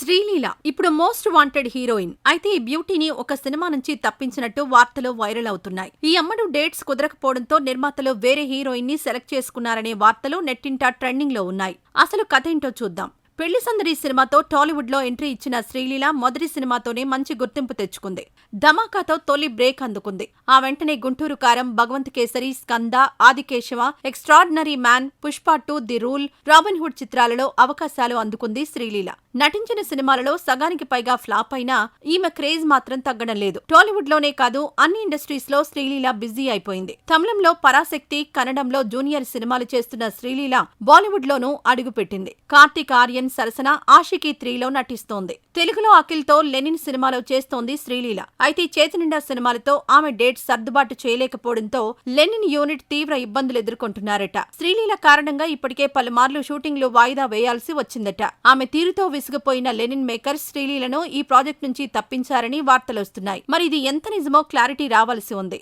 శ్రీలీల ఇప్పుడు most wanted heroine. అయితే ఈ బ్యూటీని ఒక సినిమా నుంచి తప్పించినట్టు వార్తలు వైరల్ అవుతున్నాయి. ఈ అమ్మడు డేట్స్ కుదరకపోవడంతో నిర్మాతలు వేరే హీరోయిన్ని సెలెక్ట్ చేసుకున్నారనే వార్తలు నెట్టింట ట్రెండింగ్లో ఉన్నాయి. అసలు కథ ఏంటో చూద్దాం. పెళ్ళి సందడి సినిమాతో టాలీవుడ్లో ఎంట్రీ ఇచ్చిన శ్రీలీల మొదటి సినిమాతోనే మంచి గుర్తింపు తెచ్చుకుంది. ధమాకాతో తొలి బ్రేక్ అందుకుంది. ఆ వెంటనే Guntur Kaaram Bhagavanth Kesari Skanda Aadikeshava extraordinary man Pushpa two the rule Robin Hood చిత్రాలలో అవకాశాలు అందుకుంది శ్రీలీల. నటించిన సినిమాలలో సగానికి పైగా ఫ్లాప్ అయినా ఈమె క్రేజ్ మాత్రం తగ్గడం లేదు. టాలీవుడ్లోనే కాదు అన్ని ఇండస్ట్రీస్లో శ్రీలీల బిజీ అయిపోయింది. తమిళంలో పరాశక్తి కన్నడంలో జూనియర్ సినిమాలు చేస్తున్న శ్రీలీల బాలీవుడ్ లోనూ అడుగుపెట్టింది. కార్తీక్ ఆర్యన్ సరసన ఆషికీ త్రీలో నటిస్తోంది. తెలుగులో అఖిల్తో లెనిన్ సినిమాలో చేస్తోంది శ్రీలీల. అయితే చేతినిండా సినిమాలతో ఆమె డేట్ సర్దుబాటు చేయలేకపోవడంతో లెనిన్ యూనిట్ తీవ్ర ఇబ్బందులు ఎదుర్కొంటున్నారట. శ్రీలీల కారణంగా ఇప్పటికే పలుమార్లు షూటింగ్లు వాయిదా వేయాల్సి వచ్చిందట. ఆమె తీరుతో విసిగిపోయిన లెనిన్ మేకర్ శ్రీలీలను ఈ ప్రాజెక్ట్ నుంచి తప్పించారని వార్తలొస్తున్నాయి మరి ఇది ఎంత నిజమో క్లారిటీ రావాల్సి ఉంది.